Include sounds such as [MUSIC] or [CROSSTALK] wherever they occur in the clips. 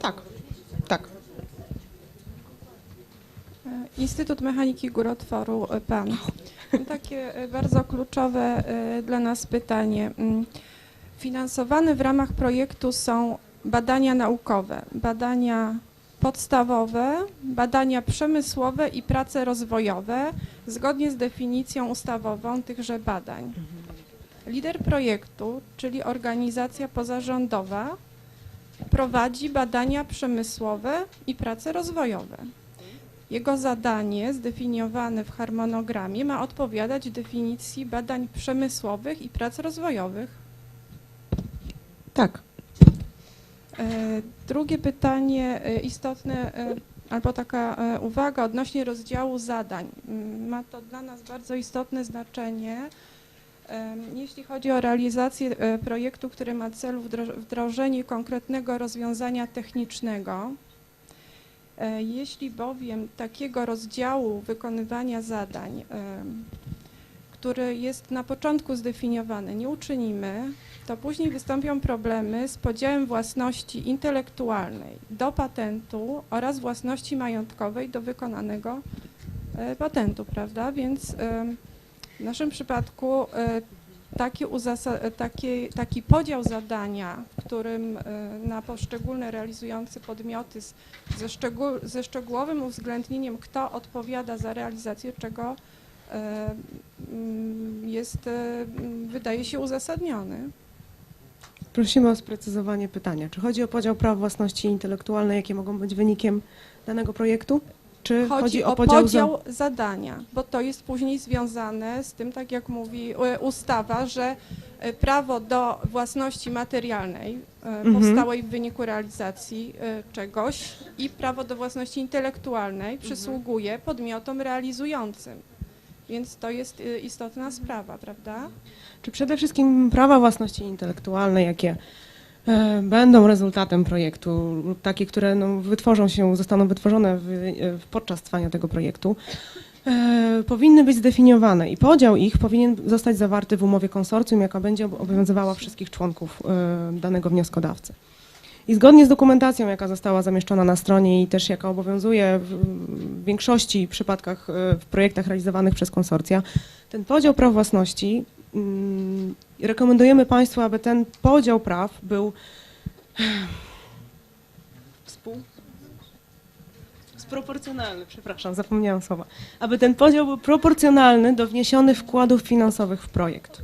Tak, tak. Instytut Mechaniki Górotworu e, PAN. [LAUGHS] Takie e, bardzo kluczowe e, dla nas pytanie. Mm, Finansowane w ramach projektu są badania naukowe, badania podstawowe, badania przemysłowe i prace rozwojowe zgodnie z definicją ustawową tychże badań. Lider projektu, czyli organizacja pozarządowa, prowadzi badania przemysłowe i prace rozwojowe. Jego zadanie, zdefiniowane w harmonogramie, ma odpowiadać definicji badań przemysłowych i prac rozwojowych. Tak. E, Drugie pytanie e, istotne, e, albo taka uwaga odnośnie rozdziału zadań. Ma to dla nas bardzo istotne znaczenie, jeśli chodzi o realizację e, projektu, który ma wdro- wdrożenie konkretnego rozwiązania technicznego. E, Jeśli bowiem takiego rozdziału wykonywania zadań, który jest na początku zdefiniowany, nie uczynimy, to później wystąpią problemy z podziałem własności intelektualnej do patentu oraz własności majątkowej do wykonanego e, patentu, prawda? Więc w naszym przypadku e, taki, taki, taki podział zadania, w którym e, na poszczególne realizujące podmioty ze, szczegół, ze szczegółowym uwzględnieniem, kto odpowiada za realizację czego, e, mm, jest, wydaje się uzasadniony. Prosimy o sprecyzowanie pytania. Czy chodzi o podział praw własności intelektualnej, jakie mogą być wynikiem danego projektu? Czy Chodzi, o podział, zadania, bo to jest później związane z tym, tak jak mówi ustawa, że e, prawo do własności materialnej e, Mhm. powstałej w wyniku realizacji e, czegoś i prawo do własności intelektualnej przysługuje podmiotom realizującym. Więc to jest istotna sprawa, prawda? Czy przede wszystkim prawa własności intelektualnej, jakie będą rezultatem projektu lub takie, które no, wytworzą się, zostaną wytworzone w, e, podczas trwania tego projektu, e, powinny być zdefiniowane i podział ich powinien zostać zawarty w umowie konsorcjum, jaka będzie ob- obowiązywała wszystkich członków e, danego wnioskodawcy. I zgodnie z dokumentacją, jaka została zamieszczona na stronie i też jaka obowiązuje w większości przypadkach e, w projektach realizowanych przez konsorcja, ten podział praw własności rekomendujemy Państwu, aby ten podział praw był [SIGHS] współ... Sproporcjonalny, przepraszam, zapomniałam słowa. Aby ten podział był proporcjonalny do wniesionych wkładów finansowych w projekt.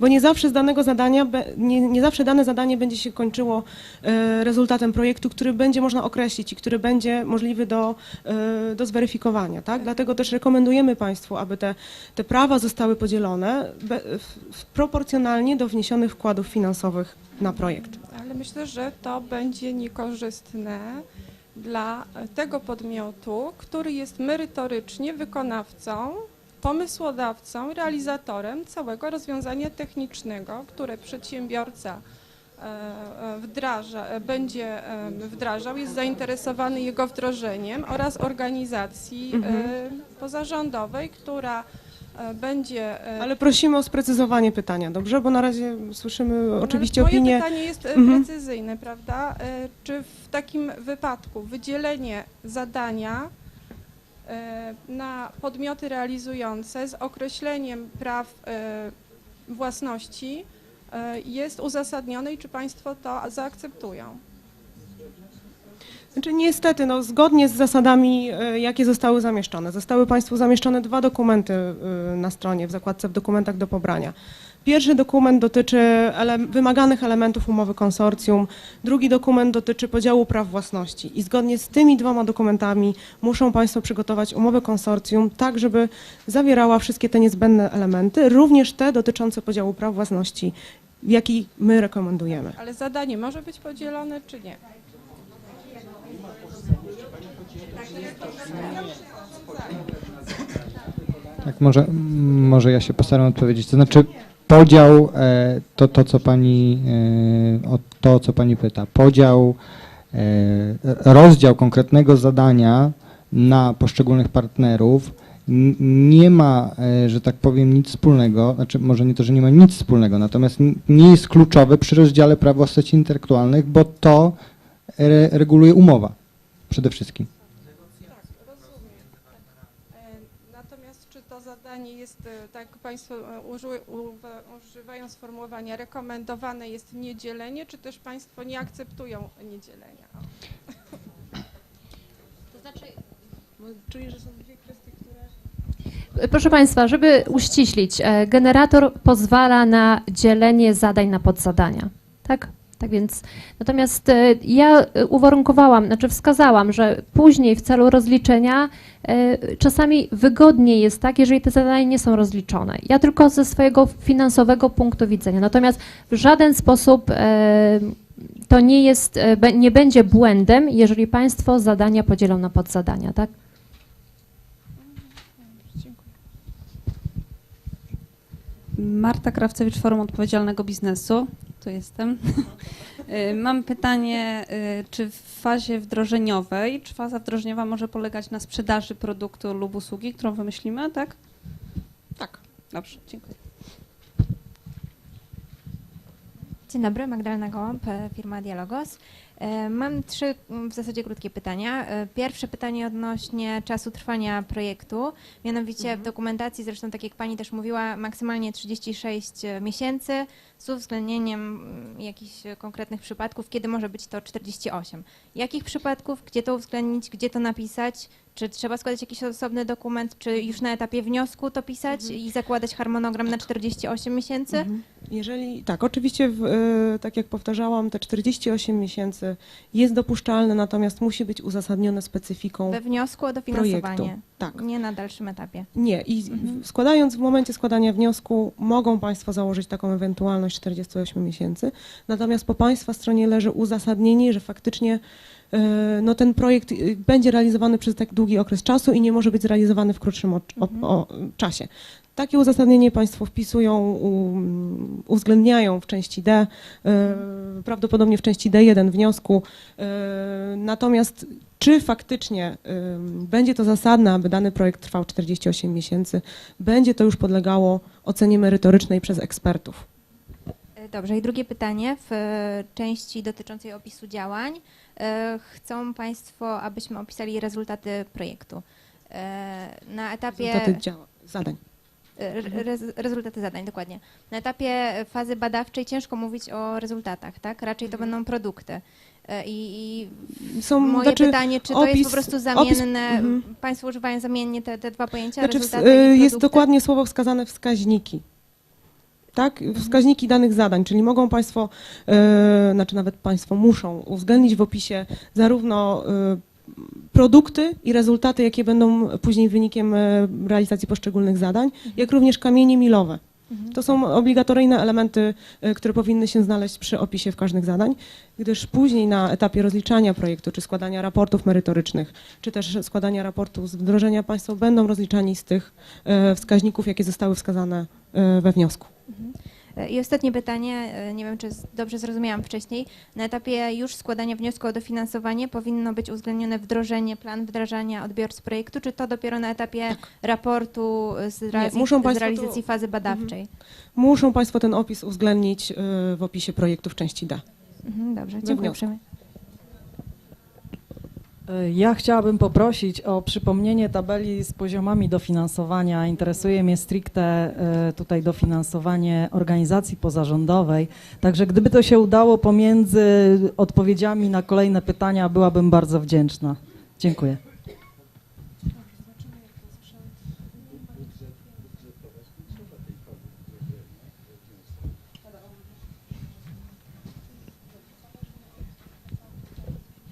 Bo nie zawsze z danego zadania, nie, nie zawsze dane zadanie będzie się kończyło e, rezultatem projektu, który będzie można określić i który będzie możliwy do, e, do zweryfikowania. Tak? Dlatego też rekomendujemy Państwu, aby te, te prawa zostały podzielone proporcjonalnie do wniesionych wkładów finansowych na projekt. Ale myślę, że to będzie niekorzystne dla tego podmiotu, który jest merytorycznie wykonawcą, pomysłodawcą, realizatorem całego rozwiązania technicznego, które przedsiębiorca e, e, wdraża, e, będzie wdrażał, jest zainteresowany jego wdrożeniem oraz organizacji Mhm. pozarządowej, która będzie Ale prosimy o sprecyzowanie pytania, dobrze? Bo na razie słyszymy No, oczywiście ale moje opinię. pytanie jest Mhm. precyzyjne, prawda? Czy w takim wypadku wydzielenie zadania na podmioty realizujące z określeniem praw e, własności e, jest uzasadnione i czy Państwo to zaakceptują? Znaczy niestety, no, zgodnie z zasadami, e, jakie zostały zamieszczone. Zostały Państwu zamieszczone dwa dokumenty e, na stronie, w zakładce w dokumentach do pobrania. Pierwszy dokument dotyczy ele wymaganych elementów umowy konsorcjum, drugi dokument dotyczy podziału praw własności. I zgodnie z tymi dwoma dokumentami muszą Państwo przygotować umowę konsorcjum tak, żeby zawierała wszystkie te niezbędne elementy, również te dotyczące podziału praw własności, jaki my rekomendujemy. Ale zadanie może być podzielone, czy nie? Tak, może, może ja się postaram odpowiedzieć. To znaczy podział, e, to, to co pani, e, o to co pani pyta, podział, e, rozdział konkretnego zadania na poszczególnych partnerów nie ma, że tak powiem, nic wspólnego, znaczy może nie to, że nie ma nic wspólnego, natomiast nie jest kluczowe przy rozdziale praw własności intelektualnych, bo to re, reguluje umowa przede wszystkim. Tak, rozumiem. E, Natomiast czy to zadanie jest, e, tak jak Państwo e, użyły, używają sformułowania, rekomendowane jest niedzielenie, czy też Państwo nie akceptują niedzielenia? To znaczy, Czuję, że są dwie kwestie, które... Proszę Państwa, żeby uściślić, e, generator pozwala na dzielenie zadań na podzadania, tak? Tak więc, natomiast e, ja e, uwarunkowałam, znaczy wskazałam, że później w celu rozliczenia e, czasami wygodniej jest tak, jeżeli te zadania nie są rozliczone. Ja tylko ze swojego finansowego punktu widzenia. Natomiast w żaden sposób to nie jest, nie będzie błędem, jeżeli Państwo zadania podzielą na podzadania, tak? Marta Krawcewicz, Forum Odpowiedzialnego Biznesu. Tu jestem. [LAUGHS] Y, Mam pytanie, y, czy w fazie wdrożeniowej, czy faza wdrożeniowa może polegać na sprzedaży produktu lub usługi, którą wymyślimy, tak? Tak. Dobrze, dziękuję. Dzień dobry, Magdalena Gołąb, e, firma Dialogos. E, Mam trzy mm, w zasadzie krótkie pytania. E, Pierwsze pytanie odnośnie czasu trwania projektu. Mianowicie w dokumentacji, zresztą tak jak Pani też mówiła, maksymalnie 36 miesięcy z uwzględnieniem mm, jakichś e, konkretnych przypadków, kiedy może być to 48. Jakich przypadków, gdzie to uwzględnić, gdzie to napisać? Czy trzeba składać jakiś osobny dokument, czy już na etapie wniosku to pisać i zakładać harmonogram na 48 miesięcy? Mhm. Jeżeli, tak, oczywiście, w, e, tak jak powtarzałam, te 48 miesięcy jest dopuszczalne, natomiast musi być uzasadnione specyfiką We wniosku o projektu. dofinansowanie, Tak. nie na dalszym etapie. Nie, i Mhm. składając w momencie składania wniosku mogą Państwo założyć taką ewentualność 48 miesięcy, natomiast po Państwa stronie leży uzasadnienie, że faktycznie no, ten projekt y, będzie realizowany przez tak długi okres czasu i nie może być zrealizowany w krótszym o, o, Mhm. o czasie. Takie uzasadnienie Państwo wpisują, uwzględniają w części D, e, prawdopodobnie w części D1 wniosku. E, Natomiast czy faktycznie będzie to zasadne, aby dany projekt trwał 48 miesięcy, będzie to już podlegało ocenie merytorycznej przez ekspertów. E, Dobrze, i drugie pytanie w e, części dotyczącej opisu działań. E, Chcą Państwo, abyśmy opisali rezultaty projektu. E, Na etapie Rezultaty zadań. e, re- rezultaty zadań, dokładnie. Na etapie fazy badawczej ciężko mówić o rezultatach, tak? Raczej to będą produkty. I, i Są, moje znaczy, pytanie, czy to jest opis- po prostu opis- zamienne, mhm. Państwo używają zamiennie te, te dwa pojęcia, znaczy w, rezultaty i jest dokładnie słowo wskazane wskaźniki. Tak, wskaźniki danych zadań, czyli mogą Państwo, e, znaczy nawet Państwo muszą uwzględnić w opisie zarówno e, produkty i rezultaty, jakie będą później wynikiem e, realizacji poszczególnych zadań, jak również kamienie milowe. Mhm. To są obligatoryjne elementy, które powinny się znaleźć przy opisie w każdych zadań, gdyż później na etapie rozliczania projektu, czy składania raportów merytorycznych, czy też składania raportu z wdrożenia Państwo będą rozliczani z tych wskaźników, jakie zostały wskazane we wniosku. E, I ostatnie pytanie, e, nie wiem czy dobrze zrozumiałam wcześniej. Na etapie już składania wniosku o dofinansowanie powinno być uwzględnione wdrożenie, plan wdrażania odbiorcy projektu, czy to dopiero na etapie raportu e, z, z realizacji to- fazy badawczej? Muszą Państwo ten opis uwzględnić w opisie projektu w części D. Mhm, dobrze, dziękuję uprzejmie. Ja chciałabym poprosić o przypomnienie tabeli z poziomami dofinansowania. Interesuje mnie stricte e, tutaj dofinansowanie organizacji pozarządowej. Także gdyby to się udało pomiędzy odpowiedziami na kolejne pytania, byłabym bardzo wdzięczna. Dziękuję.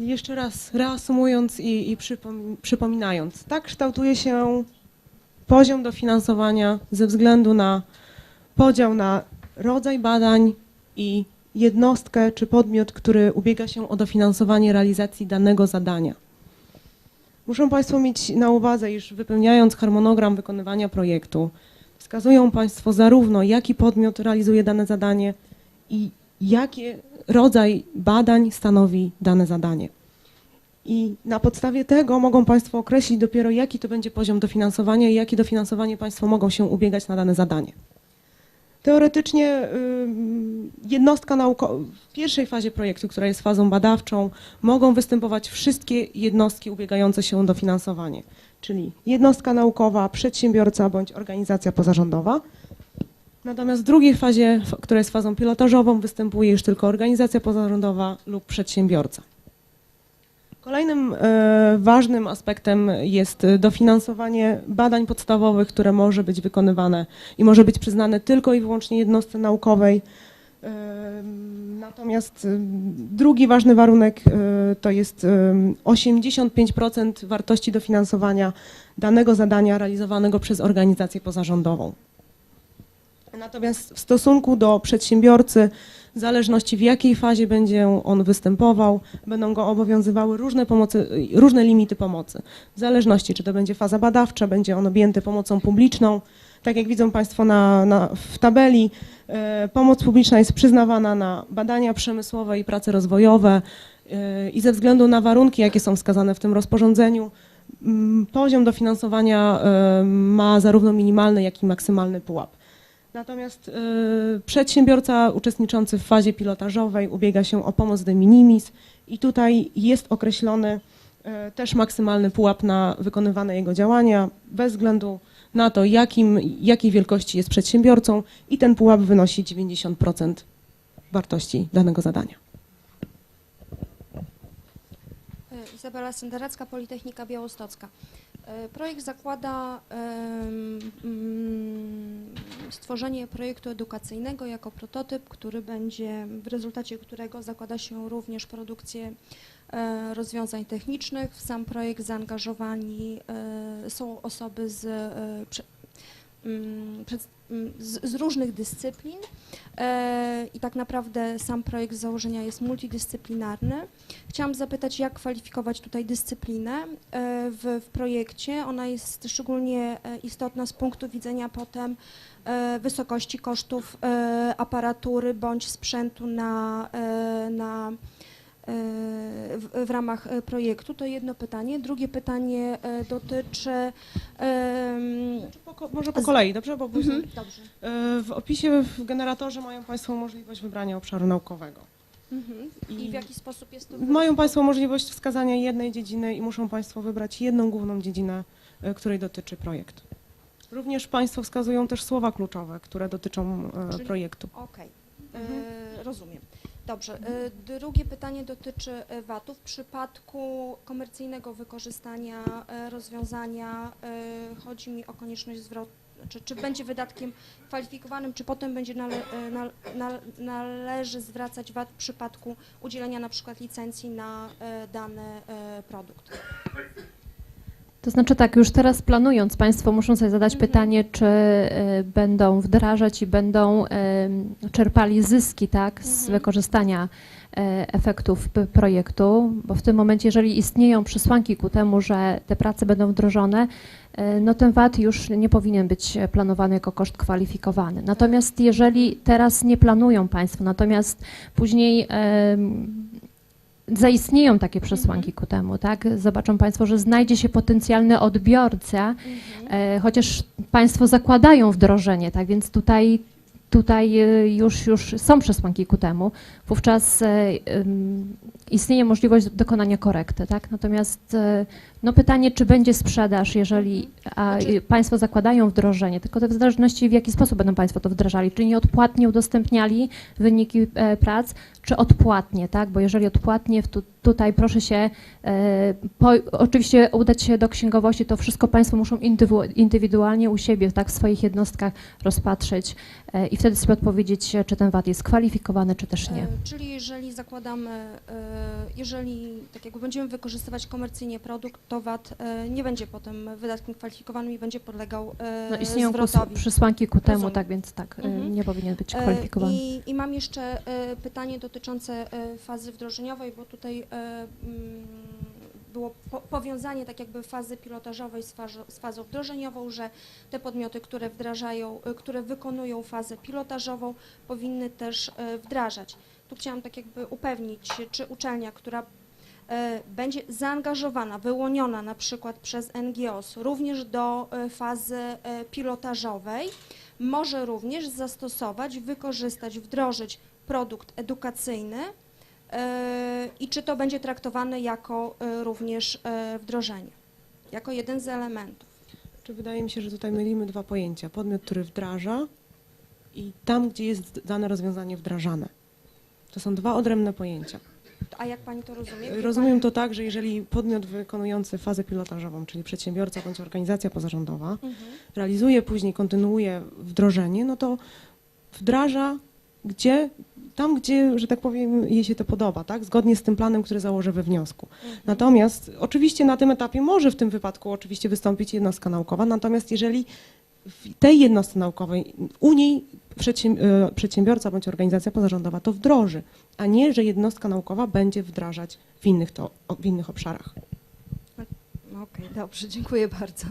Jeszcze raz reasumując i, i przypom- przypominając, tak kształtuje się poziom dofinansowania ze względu na podział na rodzaj badań i jednostkę czy podmiot, który ubiega się o dofinansowanie realizacji danego zadania. Muszą Państwo mieć na uwadze, iż wypełniając harmonogram wykonywania projektu, wskazują Państwo zarówno jaki podmiot realizuje dane zadanie i jaki rodzaj badań stanowi dane zadanie. I na podstawie tego mogą Państwo określić dopiero, jaki to będzie poziom dofinansowania i jakie dofinansowanie Państwo mogą się ubiegać na dane zadanie. Teoretycznie jednostka naukowa, w pierwszej fazie projektu, która jest fazą badawczą, mogą występować wszystkie jednostki ubiegające się o dofinansowanie, czyli jednostka naukowa, przedsiębiorca bądź organizacja pozarządowa. Natomiast w drugiej fazie, która jest fazą pilotażową, występuje już tylko organizacja pozarządowa lub przedsiębiorca. Kolejnym e, ważnym aspektem jest e, dofinansowanie badań podstawowych, które może być wykonywane i może być przyznane tylko i wyłącznie jednostce naukowej. Em, Natomiast em, drugi ważny warunek e, to jest em, 85% wartości dofinansowania danego zadania realizowanego przez organizację pozarządową. Natomiast w stosunku do przedsiębiorcy, w zależności w jakiej fazie będzie on występował, będą go obowiązywały różne, pomocy, różne limity pomocy. W zależności, czy to będzie faza badawcza, będzie on objęty pomocą publiczną. Tak jak widzą Państwo na, na, w tabeli, e, pomoc publiczna jest przyznawana na badania przemysłowe i prace rozwojowe e, i ze względu na warunki, jakie są wskazane w tym rozporządzeniu, poziom dofinansowania e, ma zarówno minimalny, jak i maksymalny pułap. Natomiast e, przedsiębiorca uczestniczący w fazie pilotażowej ubiega się o pomoc de minimis i tutaj jest określony e, też maksymalny pułap na wykonywane jego działania bez względu na to, jakim, jakiej wielkości jest przedsiębiorcą i ten pułap wynosi 90% wartości danego zadania. E, Izabela Senderacka, Politechnika Białostocka. E, Projekt zakłada mm, stworzenie projektu edukacyjnego jako prototyp, który będzie, w rezultacie którego zakłada się również produkcję e, rozwiązań technicznych. W sam projekt zaangażowani e, są osoby z, z, z różnych dyscyplin e, i tak naprawdę sam projekt z założenia jest multidyscyplinarny. Chciałam zapytać, jak kwalifikować tutaj dyscyplinę e, w, w projekcie. Ona jest szczególnie e, istotna z punktu widzenia potem wysokości kosztów aparatury bądź sprzętu na, na, w, w ramach e, projektu. To jedno pytanie. Drugie pytanie e, dotyczy. Po, ko- może po kolei, dobrze? Bo później, mhm, dobrze. e, w opisie w generatorze mają Państwo możliwość wybrania obszaru naukowego. Mhm. I w jaki sposób jest to? Mają Państwo możliwość wskazania jednej dziedziny i muszą Państwo wybrać jedną główną dziedzinę, której dotyczy projekt. Również Państwo wskazują też słowa kluczowe, które dotyczą Czyli- projektu. Okej, Mhm. e, rozumiem. Dobrze. E, drugie pytanie dotyczy e, VAT-u. W przypadku komercyjnego wykorzystania e, rozwiązania chodzi mi o konieczność zwrotu. Czy, czy będzie wydatkiem kwalifikowanym, czy potem będzie nale, e, nal, nal, należy zwracać VAT w przypadku udzielenia na przykład licencji na dany produkt? To znaczy tak, już teraz planując, Państwo muszą sobie zadać Mhm. pytanie, czy y, będą wdrażać i będą em, czerpali zyski tak, z Mhm. wykorzystania e, efektów projektu, bo w tym momencie, jeżeli istnieją przesłanki ku temu, że te prace będą wdrożone, no ten VAT już nie powinien być planowany jako koszt kwalifikowany. Natomiast jeżeli teraz nie planują Państwo, natomiast później zaistnieją takie przesłanki ku temu, tak? Zobaczą Państwo, że znajdzie się potencjalny odbiorca, e, chociaż Państwo zakładają wdrożenie, tak? Więc tutaj, tutaj e, już, już są przesłanki ku temu. Wówczas e, istnieje możliwość dokonania korekty, tak? Natomiast e, no pytanie, czy będzie sprzedaż, jeżeli Znaczy- y, Państwo zakładają wdrożenie, tylko to w zależności w jaki sposób będą Państwo to wdrażali, czy nieodpłatnie udostępniali wyniki e, prac, czy odpłatnie, tak? Bo jeżeli odpłatnie, tu, tutaj proszę się, po, oczywiście udać się do księgowości, to wszystko Państwo muszą indywidualnie u siebie, tak, w swoich jednostkach rozpatrzeć i wtedy sobie odpowiedzieć, czy ten VAT jest kwalifikowany, czy też nie. E, Czyli jeżeli zakładamy, e, jeżeli tak jakby będziemy wykorzystywać komercyjnie produkt, to VAT e, nie będzie potem wydatkiem kwalifikowanym i będzie podlegał e, No, istnieją zwrotowi. przesłanki ku temu, Rozumiem. tak więc tak, e, Mhm. nie powinien być E, kwalifikowany. I, I mam jeszcze e, pytanie dotyczące e, fazy wdrożeniowej, bo tutaj e, mm, było po, powiązanie tak jakby fazy pilotażowej z, fazą- z fazą wdrożeniową, że te podmioty, które wdrażają, e, które wykonują fazę pilotażową, powinny też e, wdrażać. Tu chciałam tak jakby upewnić się, czy uczelnia, która e, będzie zaangażowana, wyłoniona na przykład przez NGOs również do fazy pilotażowej, może również zastosować, wykorzystać, wdrożyć produkt edukacyjny i czy to będzie traktowane jako e, również e, wdrożenie, jako jeden z elementów. Czy wydaje mi się, że tutaj mylimy dwa pojęcia. Podmiot, który wdraża i tam, gdzie jest dane rozwiązanie wdrażane. To są dwa odrębne pojęcia. A jak pani to rozumie? Rozumiem to tak, że jeżeli podmiot wykonujący fazę pilotażową, czyli przedsiębiorca bądź organizacja pozarządowa, Mhm. realizuje później, kontynuuje wdrożenie, no to wdraża gdzie, tam, gdzie, że tak powiem, jej się to podoba, tak? Zgodnie z tym planem, który założę we wniosku. Mhm. Natomiast oczywiście na tym etapie może w tym wypadku oczywiście wystąpić jednostka naukowa, natomiast jeżeli w tej jednostce naukowej u niej e, przedsiębiorca bądź organizacja pozarządowa to wdroży, a nie, że jednostka naukowa będzie wdrażać w innych, to, w innych obszarach. Okej, dobrze, dziękuję bardzo.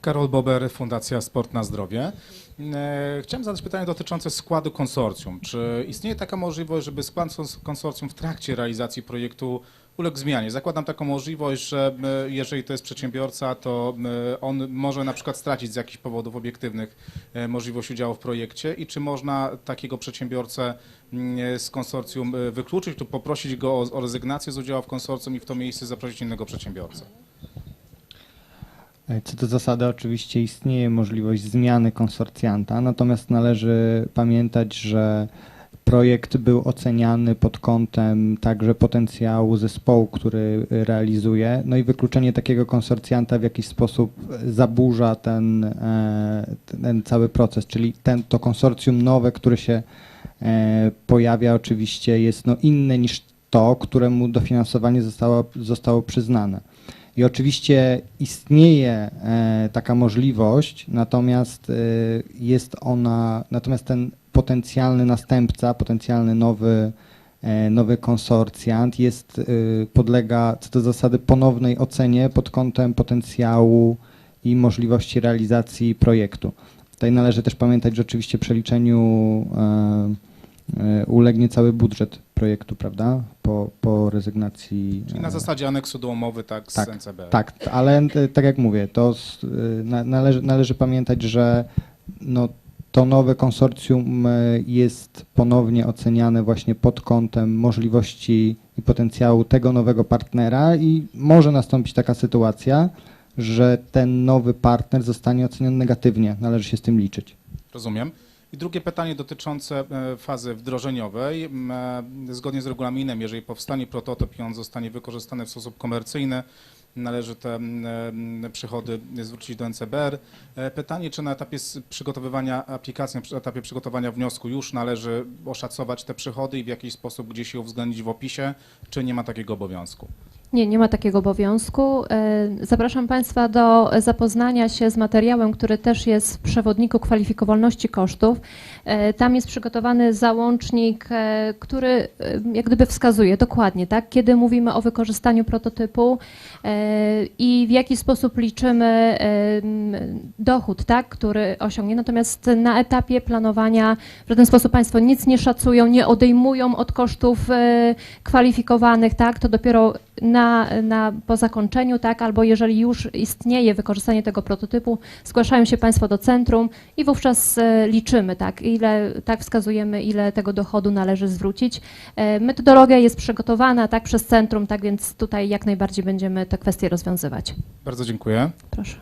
Karol Bober, Fundacja Sport na Zdrowie. E, Chciałem zadać pytanie dotyczące składu konsorcjum. Czy istnieje taka możliwość, żeby skład kons- konsorcjum w trakcie realizacji projektu uległ zmianie? Zakładam taką możliwość, że e, jeżeli to jest przedsiębiorca, to e, on może na przykład stracić z jakichś powodów obiektywnych możliwość udziału w projekcie i czy można takiego przedsiębiorcę z konsorcjum wykluczyć lub poprosić go o, o rezygnację z udziału w konsorcjum i w to miejsce zaprosić innego przedsiębiorcę? E, Co do zasady, oczywiście istnieje możliwość zmiany konsorcjanta, natomiast należy pamiętać, że projekt był oceniany pod kątem także potencjału zespołu, który realizuje, no i wykluczenie takiego konsorcjanta w jakiś sposób zaburza ten, e, ten cały proces, czyli ten, to konsorcjum nowe, które się e, pojawia, oczywiście jest no, inne niż to, któremu dofinansowanie zostało, zostało przyznane. I oczywiście istnieje e, taka możliwość, natomiast e, jest ona, natomiast ten potencjalny następca, potencjalny nowy, e, nowy konsorcjant jest, podlega co do zasady ponownej ocenie pod kątem potencjału i możliwości realizacji projektu. Tutaj należy też pamiętać, że oczywiście przeliczeniu ulegnie cały budżet projektu, prawda? Po, po rezygnacji. Czyli na e, zasadzie aneksu do umowy, tak, z tak, NCB. tak, ale e, tak jak mówię, to na- należy, należy pamiętać, że no, to nowe konsorcjum e, jest ponownie oceniane właśnie pod kątem możliwości i potencjału tego nowego partnera i może nastąpić taka sytuacja, że ten nowy partner zostanie oceniony negatywnie. Należy się z tym liczyć. Rozumiem. I drugie pytanie dotyczące e, fazy wdrożeniowej. E, Zgodnie z regulaminem, jeżeli powstanie prototyp i on zostanie wykorzystany w sposób komercyjny, należy te e, przychody zwrócić do NCBR. Pytanie, czy na etapie przygotowywania aplikacji, na etapie przygotowania wniosku już należy oszacować te przychody i w jakiś sposób gdzieś je uwzględnić w opisie, czy nie ma takiego obowiązku? Nie, nie ma takiego obowiązku. E, Zapraszam Państwa do zapoznania się z materiałem, który też jest w przewodniku kwalifikowalności kosztów. E, Tam jest przygotowany załącznik, e, który jak gdyby wskazuje dokładnie, tak, kiedy mówimy o wykorzystaniu prototypu i w jaki sposób liczymy dochód, tak, który osiągnie. Natomiast na etapie planowania w żaden sposób Państwo nic nie szacują, nie odejmują od kosztów kwalifikowanych, tak, to dopiero na, na, po zakończeniu, tak, albo jeżeli już istnieje wykorzystanie tego prototypu, zgłaszają się Państwo do centrum i wówczas e, liczymy, tak, ile, tak wskazujemy, ile tego dochodu należy zwrócić. E, metodologia jest przygotowana, tak, przez centrum, tak więc tutaj jak najbardziej będziemy te kwestie rozwiązywać. Bardzo dziękuję. Proszę.